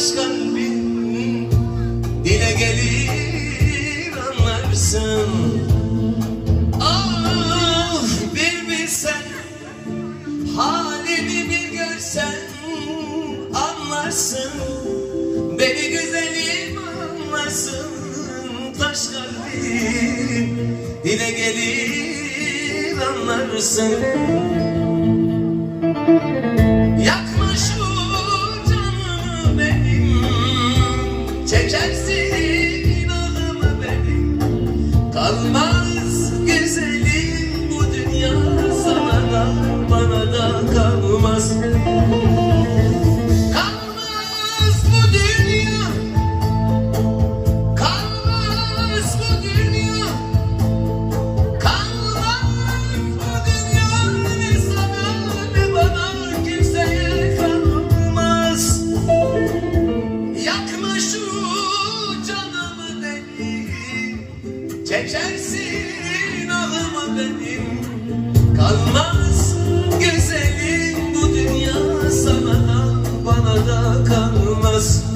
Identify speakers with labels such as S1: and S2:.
S1: aç kalbin dile gelir anlarsın. Ah bir bilsen halimi bir görsen anlarsın. Beni güzelim anlarsın. Taş kalbin dile gelir anlarsın. Çekersin ağımı benim Kalmaz güzelim bu dünya. Sana bana da Kalmaz Çekersin ağımı benim Kalmaz güzelim bu dünya Sana. Da bana da kalmaz